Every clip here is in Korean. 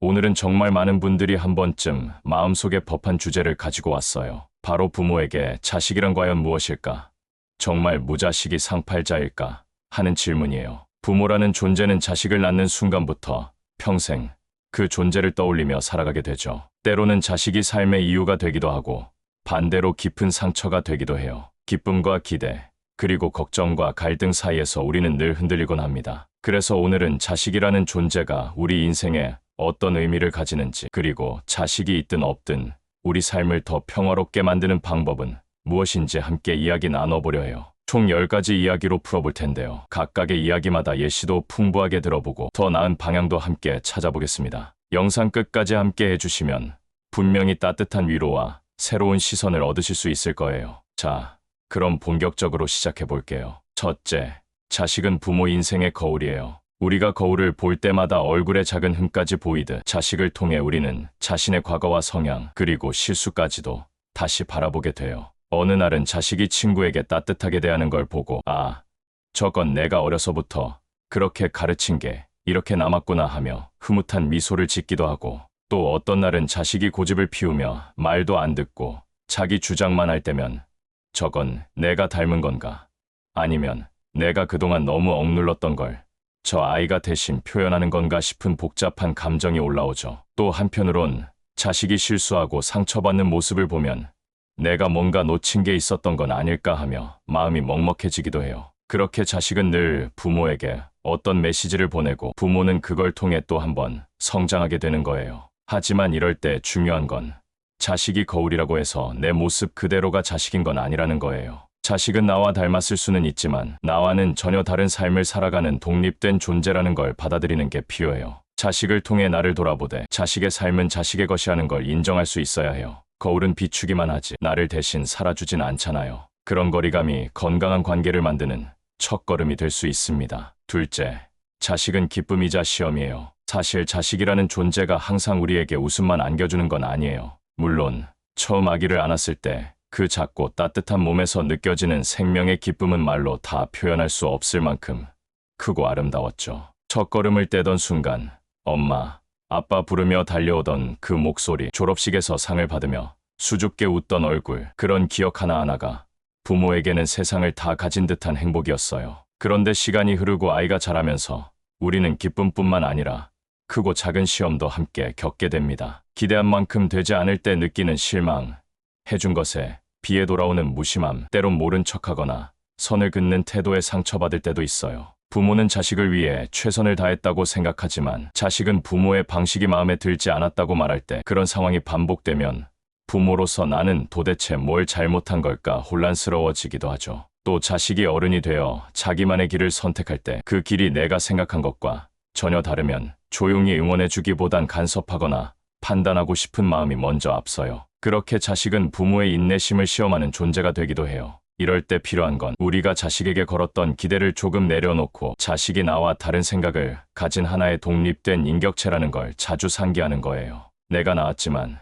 오늘은 정말 많은 분들이 한 번쯤 마음속에 법한 주제를 가지고 왔어요. 바로 부모에게 자식이란 과연 무엇일까? 정말 무자식이 상팔자일까? 하는 질문이에요. 부모라는 존재는 자식을 낳는 순간부터 평생 그 존재를 떠올리며 살아가게 되죠. 때로는 자식이 삶의 이유가 되기도 하고 반대로 깊은 상처가 되기도 해요. 기쁨과 기대, 그리고 걱정과 갈등 사이에서 우리는 늘 흔들리곤 합니다. 그래서 오늘은 자식이라는 존재가 우리 인생에 어떤 의미를 가지는지, 그리고 자식이 있든 없든 우리 삶을 더 평화롭게 만드는 방법은 무엇인지 함께 이야기 나눠보려 해요. 총 10가지 이야기로 풀어볼 텐데요. 각각의 이야기마다 예시도 풍부하게 들어보고 더 나은 방향도 함께 찾아보겠습니다. 영상 끝까지 함께 해주시면 분명히 따뜻한 위로와 새로운 시선을 얻으실 수 있을 거예요. 자, 그럼 본격적으로 시작해 볼게요. 첫째, 자식은 부모 인생의 거울이에요. 우리가 거울을 볼 때마다 얼굴에 작은 흠까지 보이듯 자식을 통해 우리는 자신의 과거와 성향, 그리고 실수까지도 다시 바라보게 돼요. 어느 날은 자식이 친구에게 따뜻하게 대하는 걸 보고, 아, 저건 내가 어려서부터 그렇게 가르친 게 이렇게 남았구나 하며 흐뭇한 미소를 짓기도 하고, 또 어떤 날은 자식이 고집을 피우며 말도 안 듣고 자기 주장만 할 때면 저건 내가 닮은 건가? 아니면 내가 그동안 너무 억눌렀던 걸 저 아이가 대신 표현하는 건가 싶은 복잡한 감정이 올라오죠. 또 한편으론 자식이 실수하고 상처받는 모습을 보면 내가 뭔가 놓친 게 있었던 건 아닐까 하며 마음이 먹먹해지기도 해요. 그렇게 자식은 늘 부모에게 어떤 메시지를 보내고 부모는 그걸 통해 또 한번 성장하게 되는 거예요. 하지만 이럴 때 중요한 건 자식이 거울이라고 해서 내 모습 그대로가 자식인 건 아니라는 거예요. 자식은 나와 닮았을 수는 있지만 나와는 전혀 다른 삶을 살아가는 독립된 존재라는 걸 받아들이는 게 필요해요. 자식을 통해 나를 돌아보되 자식의 삶은 자식의 것이 하는 걸 인정할 수 있어야 해요. 거울은 비추기만 하지 나를 대신 살아주진 않잖아요. 그런 거리감이 건강한 관계를 만드는 첫걸음이 될 수 있습니다. 둘째, 자식은 기쁨이자 시험이에요. 사실 자식이라는 존재가 항상 우리에게 웃음만 안겨주는 건 아니에요. 물론 처음 아기를 안았을 때 그 작고 따뜻한 몸에서 느껴지는 생명의 기쁨은 말로 다 표현할 수 없을 만큼 크고 아름다웠죠. 첫 걸음을 떼던 순간 엄마, 아빠 부르며 달려오던 그 목소리, 졸업식에서 상을 받으며 수줍게 웃던 얼굴, 그런 기억 하나하나가 부모에게는 세상을 다 가진 듯한 행복이었어요. 그런데 시간이 흐르고 아이가 자라면서 우리는 기쁨뿐만 아니라 크고 작은 시험도 함께 겪게 됩니다. 기대한 만큼 되지 않을 때 느끼는 실망, 해준 것에 비에 돌아오는 무심함, 때론 모른 척하거나 선을 긋는 태도에 상처받을 때도 있어요. 부모는 자식을 위해 최선을 다했다고 생각하지만 자식은 부모의 방식이 마음에 들지 않았다고 말할 때 그런 상황이 반복되면 부모로서 나는 도대체 뭘 잘못한 걸까 혼란스러워지기도 하죠. 또 자식이 어른이 되어 자기만의 길을 선택할 때 그 길이 내가 생각한 것과 전혀 다르면 조용히 응원해주기보단 간섭하거나 판단하고 싶은 마음이 먼저 앞서요. 그렇게 자식은 부모의 인내심을 시험하는 존재가 되기도 해요. 이럴 때 필요한 건 우리가 자식에게 걸었던 기대를 조금 내려놓고 자식이 나와 다른 생각을 가진 하나의 독립된 인격체라는 걸 자주 상기하는 거예요. 내가 나왔지만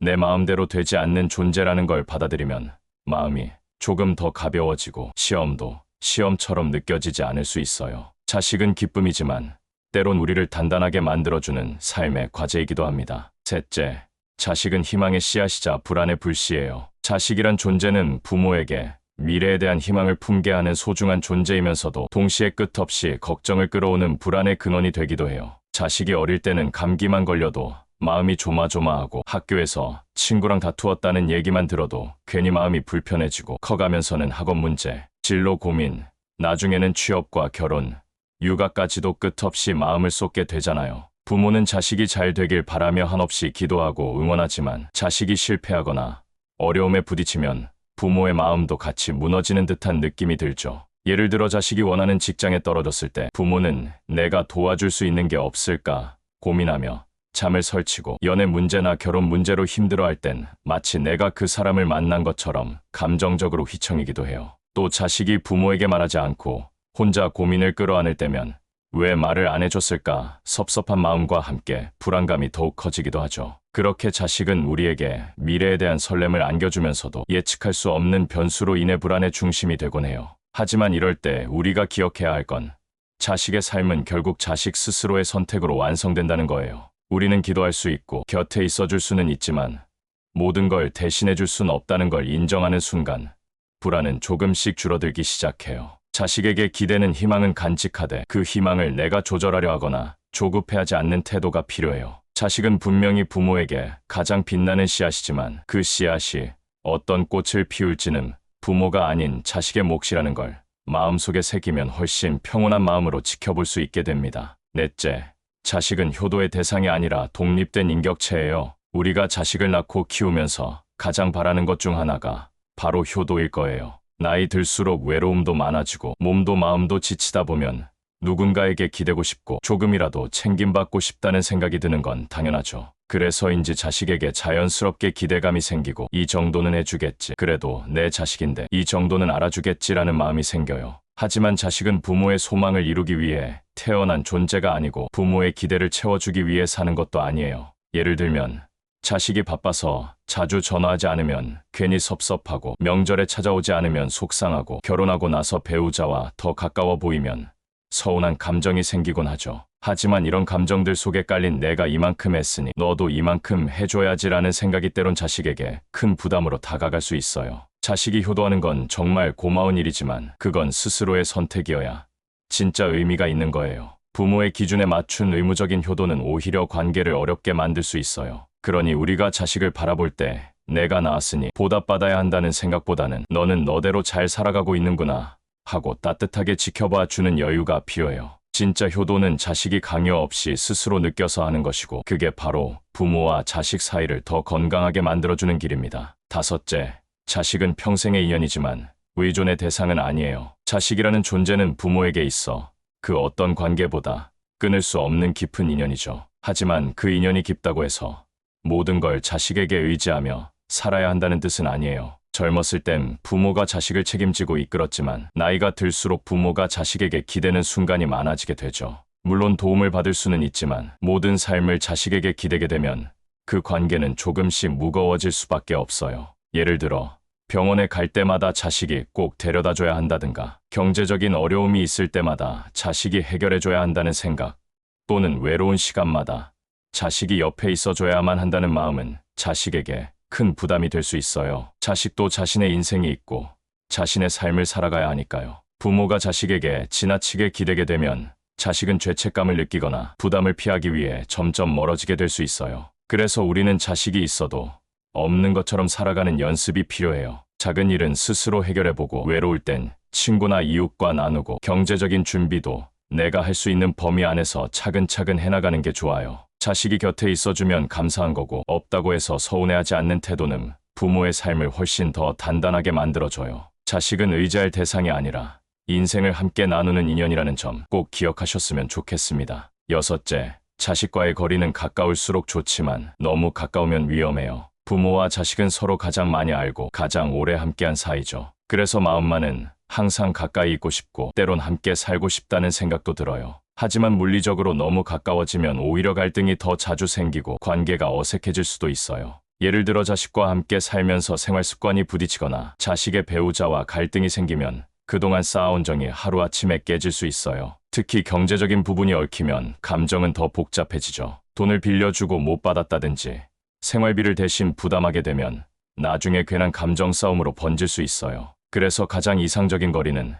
내 마음대로 되지 않는 존재라는 걸 받아들이면 마음이 조금 더 가벼워지고 시험도 시험처럼 느껴지지 않을 수 있어요. 자식은 기쁨이지만 때론 우리를 단단하게 만들어주는 삶의 과제이기도 합니다. 셋째, 자식은 희망의 씨앗이자 불안의 불씨예요. 자식이란 존재는 부모에게 미래에 대한 희망을 품게 하는 소중한 존재이면서도 동시에 끝없이 걱정을 끌어오는 불안의 근원이 되기도 해요. 자식이 어릴 때는 감기만 걸려도 마음이 조마조마하고 학교에서 친구랑 다투었다는 얘기만 들어도 괜히 마음이 불편해지고 커가면서는 학업 문제, 진로 고민, 나중에는 취업과 결혼, 육아까지도 끝없이 마음을 쏟게 되잖아요. 부모는 자식이 잘 되길 바라며 한없이 기도하고 응원하지만 자식이 실패하거나 어려움에 부딪히면 부모의 마음도 같이 무너지는 듯한 느낌이 들죠. 예를 들어 자식이 원하는 직장에 떨어졌을 때 부모는 내가 도와줄 수 있는 게 없을까 고민하며 잠을 설치고 연애 문제나 결혼 문제로 힘들어할 땐 마치 내가 그 사람을 만난 것처럼 감정적으로 휘청이기도 해요. 또 자식이 부모에게 말하지 않고 혼자 고민을 끌어안을 때면 왜 말을 안 해줬을까 섭섭한 마음과 함께 불안감이 더욱 커지기도 하죠. 그렇게 자식은 우리에게 미래에 대한 설렘을 안겨주면서도 예측할 수 없는 변수로 인해 불안의 중심이 되곤 해요. 하지만 이럴 때 우리가 기억해야 할 건 자식의 삶은 결국 자식 스스로의 선택으로 완성된다는 거예요. 우리는 기도할 수 있고 곁에 있어줄 수는 있지만 모든 걸 대신해줄 수는 없다는 걸 인정하는 순간 불안은 조금씩 줄어들기 시작해요. 자식에게 기대는 희망은 간직하되 그 희망을 내가 조절하려 하거나 조급해하지 않는 태도가 필요해요. 자식은 분명히 부모에게 가장 빛나는 씨앗이지만 그 씨앗이 어떤 꽃을 피울지는 부모가 아닌 자식의 몫이라는 걸 마음속에 새기면 훨씬 평온한 마음으로 지켜볼 수 있게 됩니다. 넷째, 자식은 효도의 대상이 아니라 독립된 인격체예요. 우리가 자식을 낳고 키우면서 가장 바라는 것 중 하나가 바로 효도일 거예요. 나이 들수록 외로움도 많아지고 몸도 마음도 지치다 보면 누군가에게 기대고 싶고 조금이라도 챙김받고 싶다는 생각이 드는 건 당연하죠. 그래서인지 자식에게 자연스럽게 기대감이 생기고 이 정도는 해주겠지. 그래도 내 자식인데 이 정도는 알아주겠지라는 마음이 생겨요. 하지만 자식은 부모의 소망을 이루기 위해 태어난 존재가 아니고 부모의 기대를 채워주기 위해 사는 것도 아니에요. 예를 들면 자식이 바빠서 자주 전화하지 않으면 괜히 섭섭하고 명절에 찾아오지 않으면 속상하고 결혼하고 나서 배우자와 더 가까워 보이면 서운한 감정이 생기곤 하죠. 하지만 이런 감정들 속에 깔린 내가 이만큼 했으니 너도 이만큼 해줘야지라는 생각이 때론 자식에게 큰 부담으로 다가갈 수 있어요. 자식이 효도하는 건 정말 고마운 일이지만 그건 스스로의 선택이어야 진짜 의미가 있는 거예요. 부모의 기준에 맞춘 의무적인 효도는 오히려 관계를 어렵게 만들 수 있어요. 그러니 우리가 자식을 바라볼 때 내가 낳았으니 보답받아야 한다는 생각보다는 너는 너대로 잘 살아가고 있는구나 하고 따뜻하게 지켜봐 주는 여유가 필요해요. 진짜 효도는 자식이 강요 없이 스스로 느껴서 하는 것이고 그게 바로 부모와 자식 사이를 더 건강하게 만들어주는 길입니다. 다섯째, 자식은 평생의 인연이지만 의존의 대상은 아니에요. 자식이라는 존재는 부모에게 있어 그 어떤 관계보다 끊을 수 없는 깊은 인연이죠. 하지만 그 인연이 깊다고 해서 모든 걸 자식에게 의지하며 살아야 한다는 뜻은 아니에요. 젊었을 땐 부모가 자식을 책임지고 이끌었지만 나이가 들수록 부모가 자식에게 기대는 순간이 많아지게 되죠. 물론 도움을 받을 수는 있지만 모든 삶을 자식에게 기대게 되면 그 관계는 조금씩 무거워질 수밖에 없어요. 예를 들어 병원에 갈 때마다 자식이 꼭 데려다 줘야 한다든가 경제적인 어려움이 있을 때마다 자식이 해결해 줘야 한다는 생각 또는 외로운 시간마다 자식이 옆에 있어 줘야만 한다는 마음은 자식에게 큰 부담이 될 수 있어요. 자식도 자신의 인생이 있고 자신의 삶을 살아가야 하니까요. 부모가 자식에게 지나치게 기대게 되면 자식은 죄책감을 느끼거나 부담을 피하기 위해 점점 멀어지게 될 수 있어요. 그래서 우리는 자식이 있어도 없는 것처럼 살아가는 연습이 필요해요. 작은 일은 스스로 해결해보고 외로울 땐 친구나 이웃과 나누고 경제적인 준비도 내가 할 수 있는 범위 안에서 차근차근 해나가는 게 좋아요. 자식이 곁에 있어주면 감사한 거고 없다고 해서 서운해하지 않는 태도는 부모의 삶을 훨씬 더 단단하게 만들어줘요. 자식은 의지할 대상이 아니라 인생을 함께 나누는 인연이라는 점 꼭 기억하셨으면 좋겠습니다. 여섯째, 자식과의 거리는 가까울수록 좋지만 너무 가까우면 위험해요. 부모와 자식은 서로 가장 많이 알고 가장 오래 함께한 사이죠. 그래서 마음만은 항상 가까이 있고 싶고 때론 함께 살고 싶다는 생각도 들어요. 하지만 물리적으로 너무 가까워지면 오히려 갈등이 더 자주 생기고 관계가 어색해질 수도 있어요. 예를 들어 자식과 함께 살면서 생활 습관이 부딪히거나 자식의 배우자와 갈등이 생기면 그동안 쌓아온 정이 하루아침에 깨질 수 있어요. 특히 경제적인 부분이 얽히면 감정은 더 복잡해지죠. 돈을 빌려주고 못 받았다든지 생활비를 대신 부담하게 되면 나중에 괜한 감정 싸움으로 번질 수 있어요. 그래서 가장 이상적인 거리는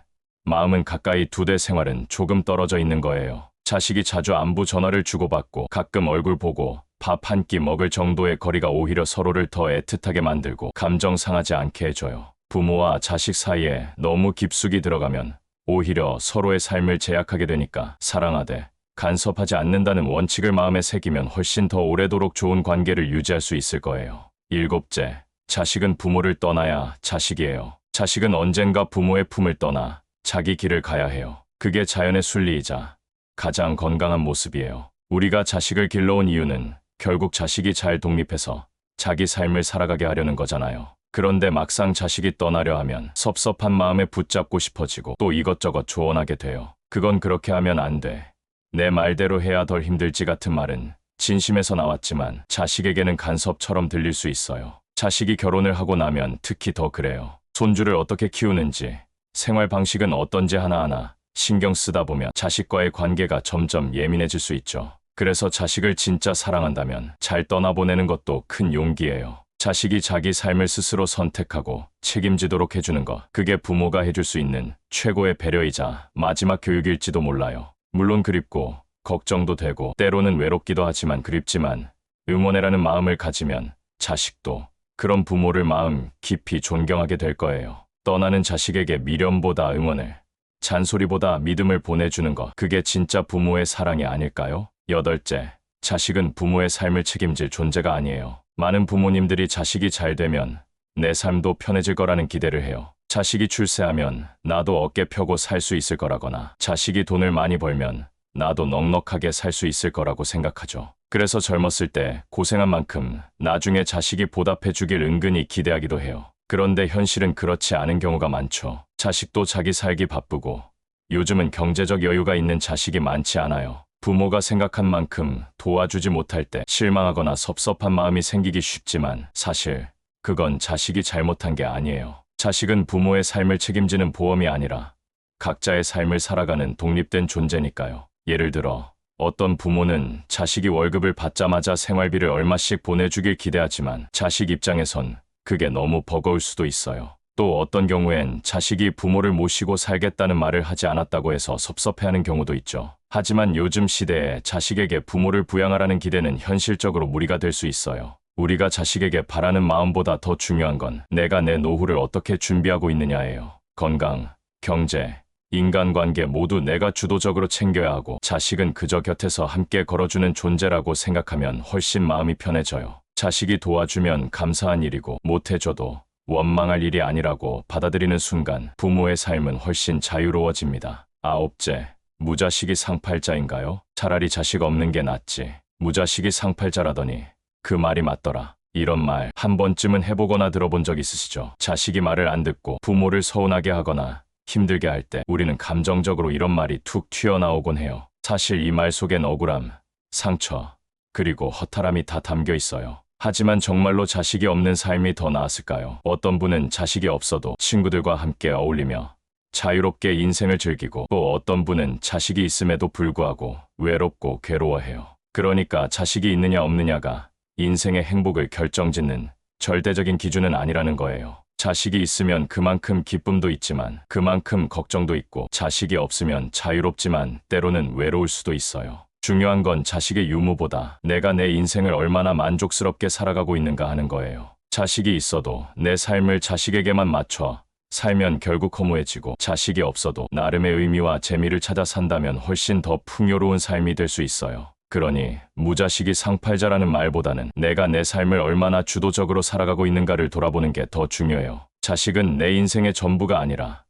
마음은 가까이 두 대 생활은 조금 떨어져 있는 거예요. 자식이 자주 안부 전화를 주고받고 가끔 얼굴 보고 밥 한 끼 먹을 정도의 거리가 오히려 서로를 더 애틋하게 만들고 감정 상하지 않게 해줘요. 부모와 자식 사이에 너무 깊숙이 들어가면 오히려 서로의 삶을 제약하게 되니까 사랑하되 간섭하지 않는다는 원칙을 마음에 새기면 훨씬 더 오래도록 좋은 관계를 유지할 수 있을 거예요. 일곱째, 자식은 부모를 떠나야 자식이에요. 자식은 언젠가 부모의 품을 떠나 자기 길을 가야 해요. 그게 자연의 순리이자 가장 건강한 모습이에요. 우리가 자식을 길러온 이유는 결국 자식이 잘 독립해서 자기 삶을 살아가게 하려는 거잖아요. 그런데 막상 자식이 떠나려 하면 섭섭한 마음에 붙잡고 싶어지고 또 이것저것 조언하게 돼요. 그건 그렇게 하면 안 돼. 내 말대로 해야 덜 힘들지 같은 말은 진심에서 나왔지만 자식에게는 간섭처럼 들릴 수 있어요. 자식이 결혼을 하고 나면 특히 더 그래요. 손주를 어떻게 키우는지, 생활 방식은 어떤지 하나하나 신경 쓰다 보면 자식과의 관계가 점점 예민해질 수 있죠. 그래서 자식을 진짜 사랑한다면 잘 떠나보내는 것도 큰 용기예요. 자식이 자기 삶을 스스로 선택하고 책임지도록 해주는 것. 그게 부모가 해줄 수 있는 최고의 배려이자 마지막 교육일지도 몰라요. 물론 그립고 걱정도 되고 때로는 외롭기도 하지만 그립지만 응원해라는 마음을 가지면 자식도 그런 부모를 마음 깊이 존경하게 될 거예요. 떠나는 자식에게 미련보다 응원을, 잔소리보다 믿음을 보내주는 것. 그게 진짜 부모의 사랑이 아닐까요? 여덟째, 자식은 부모의 삶을 책임질 존재가 아니에요. 많은 부모님들이 자식이 잘 되면 내 삶도 편해질 거라는 기대를 해요. 자식이 출세하면 나도 어깨 펴고 살 수 있을 거라거나 자식이 돈을 많이 벌면 나도 넉넉하게 살 수 있을 거라고 생각하죠. 그래서 젊었을 때 고생한 만큼 나중에 자식이 보답해 주길 은근히 기대하기도 해요. 그런데 현실은 그렇지 않은 경우가 많죠. 자식도 자기 살기 바쁘고 요즘은 경제적 여유가 있는 자식이 많지 않아요. 부모가 생각한 만큼 도와주지 못할 때 실망하거나 섭섭한 마음이 생기기 쉽지만 사실 그건 자식이 잘못한 게 아니에요. 자식은 부모의 삶을 책임지는 보험이 아니라 각자의 삶을 살아가는 독립된 존재니까요. 예를 들어 어떤 부모는 자식이 월급을 받자마자 생활비를 얼마씩 보내주길 기대하지만 자식 입장에선 그게 너무 버거울 수도 있어요. 또 어떤 경우엔 자식이 부모를 모시고 살겠다는 말을 하지 않았다고 해서 섭섭해하는 경우도 있죠. 하지만 요즘 시대에 자식에게 부모를 부양하라는 기대는 현실적으로 무리가 될 수 있어요. 우리가 자식에게 바라는 마음보다 더 중요한 건 내가 내 노후를 어떻게 준비하고 있느냐예요. 건강, 경제, 인간관계 모두 내가 주도적으로 챙겨야 하고 자식은 그저 곁에서 함께 걸어주는 존재라고 생각하면 훨씬 마음이 편해져요. 자식이 도와주면 감사한 일이고 못해줘도 원망할 일이 아니라고 받아들이는 순간 부모의 삶은 훨씬 자유로워집니다. 아홉째, 무자식이 상팔자인가요? 차라리 자식 없는 게 낫지. 무자식이 상팔자라더니 그 말이 맞더라. 이런 말 한 번쯤은 해보거나 들어본 적 있으시죠? 자식이 말을 안 듣고 부모를 서운하게 하거나 힘들게 할 때 우리는 감정적으로 이런 말이 툭 튀어나오곤 해요. 사실 이 말 속엔 억울함, 상처, 그리고 허탈함이 다 담겨 있어요. 하지만 정말로 자식이 없는 삶이 더 나았을까요? 어떤 분은 자식이 없어도 친구들과 함께 어울리며 자유롭게 인생을 즐기고 또 어떤 분은 자식이 있음에도 불구하고 외롭고 괴로워해요. 그러니까 자식이 있느냐 없느냐가 인생의 행복을 결정짓는 절대적인 기준은 아니라는 거예요. 자식이 있으면 그만큼 기쁨도 있지만 그만큼 걱정도 있고 자식이 없으면 자유롭지만 때로는 외로울 수도 있어요. 중요한 건 자식의 유무보다 내가 내 인생을 얼마나 만족스럽게 살아가고 있는가 하는 거예요. 자식이 있어도 내 삶을 자식에게만 맞춰 살면 결국 허무해지고 자식이 없어도 나름의 의미와 재미를 찾아 산다면 훨씬 더 풍요로운 삶이 될 수 있어요. 그러니 무자식이 상팔자라는 말보다는 내가 내 삶을 얼마나 주도적으로 살아가고 있는가를 돌아보는 게 더 중요해요. 자식은 내 인생의 전부가 아니라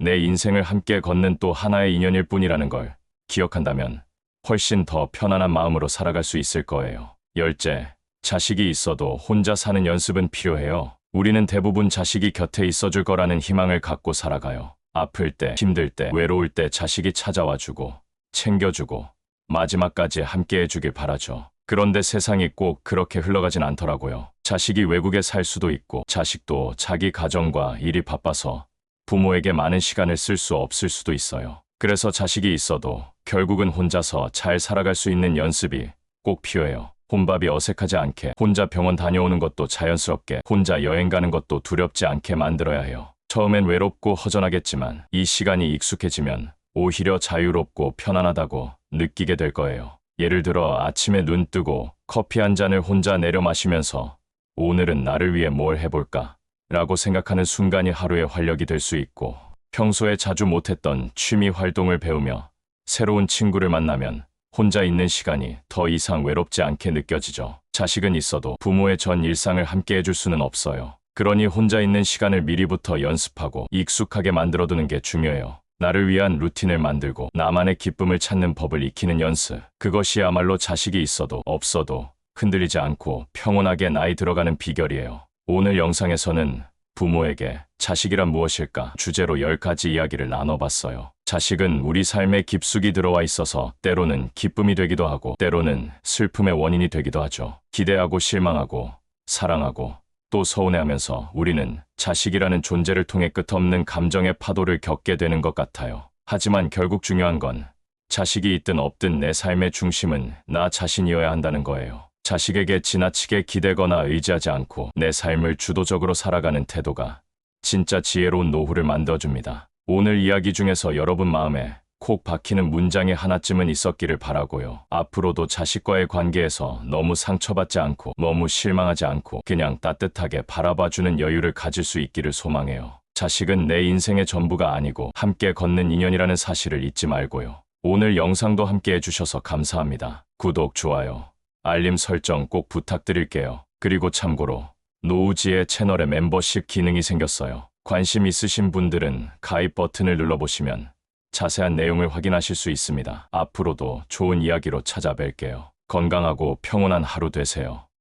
내 인생을 함께 걷는 또 하나의 인연일 뿐이라는 걸 기억한다면 훨씬 더 편안한 마음으로 살아갈 수 있을 거예요. 열째, 자식이 있어도 혼자 사는 연습은 필요해요. 우리는 대부분 자식이 곁에 있어줄 거라는 희망을 갖고 살아가요. 아플 때, 힘들 때, 외로울 때 자식이 찾아와주고, 챙겨주고, 마지막까지 함께 해주길 바라죠. 그런데 세상이 꼭 그렇게 흘러가진 않더라고요. 자식이 외국에 살 수도 있고, 자식도 자기 가정과 일이 바빠서 부모에게 많은 시간을 쓸 수 없을 수도 있어요. 그래서 자식이 있어도 결국은 혼자서 잘 살아갈 수 있는 연습이 꼭 필요해요. 혼밥이 어색하지 않게, 혼자 병원 다녀오는 것도 자연스럽게, 혼자 여행 가는 것도 두렵지 않게 만들어야 해요. 처음엔 외롭고 허전하겠지만 이 시간이 익숙해지면 오히려 자유롭고 편안하다고 느끼게 될 거예요. 예를 들어 아침에 눈 뜨고 커피 한 잔을 혼자 내려 마시면서 오늘은 나를 위해 뭘 해볼까? 라고 생각하는 순간이 하루의 활력이 될 수 있고 평소에 자주 못했던 취미 활동을 배우며 새로운 친구를 만나면 혼자 있는 시간이 더 이상 외롭지 않게 느껴지죠. 자식은 있어도 부모의 전 일상을 함께 해줄 수는 없어요. 그러니 혼자 있는 시간을 미리부터 연습하고 익숙하게 만들어두는 게 중요해요. 나를 위한 루틴을 만들고 나만의 기쁨을 찾는 법을 익히는 연습. 그것이야말로 자식이 있어도 없어도 흔들리지 않고 평온하게 나이 들어가는 비결이에요. 오늘 영상에서는 부모에게 자식이란 무엇일까 주제로 10가지 이야기를 나눠봤어요. 자식은 우리 삶에 깊숙이 들어와 있어서 때로는 기쁨이 되기도 하고 때로는 슬픔의 원인이 되기도 하죠. 기대하고 실망하고 사랑하고 또 서운해하면서 우리는 자식이라는 존재를 통해 끝없는 감정의 파도를 겪게 되는 것 같아요. 하지만 결국 중요한 건 자식이 있든 없든 내 삶의 중심은 나 자신이어야 한다는 거예요. 자식에게 지나치게 기대거나 의지하지 않고 내 삶을 주도적으로 살아가는 태도가 진짜 지혜로운 노후를 만들어줍니다. 오늘 이야기 중에서 여러분 마음에 콕 박히는 문장이 하나쯤은 있었기를 바라고요. 앞으로도 자식과의 관계에서 너무 상처받지 않고 너무 실망하지 않고 그냥 따뜻하게 바라봐주는 여유를 가질 수 있기를 소망해요. 자식은 내 인생의 전부가 아니고 함께 걷는 인연이라는 사실을 잊지 말고요. 오늘 영상도 함께 해주셔서 감사합니다. 구독, 좋아요, 알림 설정 꼭 부탁드릴게요. 그리고 참고로 노우지의 채널에 멤버십 기능이 생겼어요. 관심 있으신 분들은 가입 버튼을 눌러보시면 자세한 내용을 확인하실 수 있습니다. 앞으로도 좋은 이야기로 찾아뵐게요. 건강하고 평온한 하루 되세요.